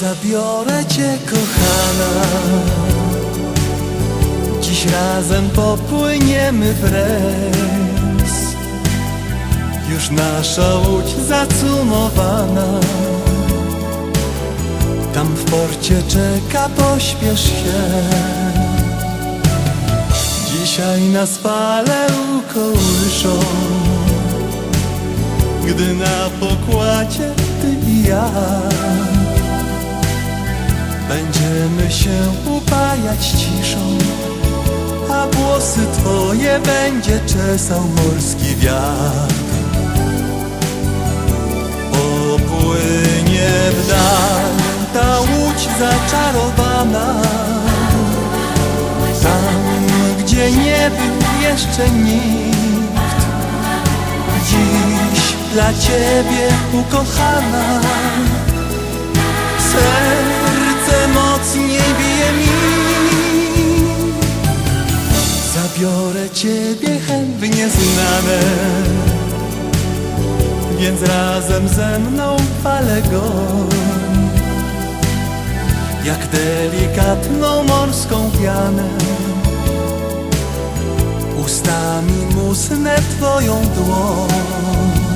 Zabiorę cię kochana. Dziś razem popłyniemy w res Już nasza łódź zacumowana. Tam w porcie czeka, pośpiesz się. Dzisiaj nas fale ukołyszą. Gdy na pokładzie ty i ja Będziemy się upajać ciszą A włosy twoje będzie czesał morski wiatr. Popłynie w dal ta łódź zaczarowana. Tam, gdzie nie był jeszcze nikt Dziś dla ciebie ukochana ciebie chętnie znane. Więc razem ze mną fale go. Jak delikatną morską pianę. Ustami musnę twoją dłoń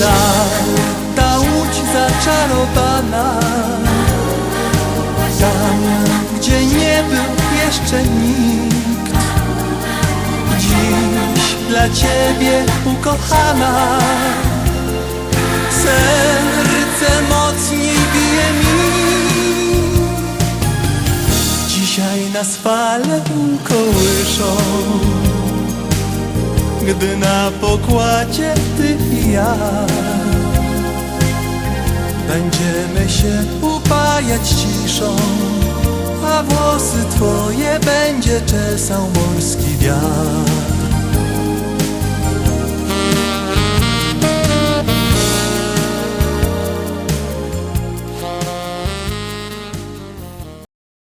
dal Ta łódź zaczarowana. Tam, gdzie nie był jeszcze nikt Dziś dla ciebie ukochana. Serce mocniej bije mi. Dzisiaj nas fale ukołyszą gdy na pokładzie ty i ja Będziemy się upajać ciszą A włosy twoje będzie czesał morski wiatr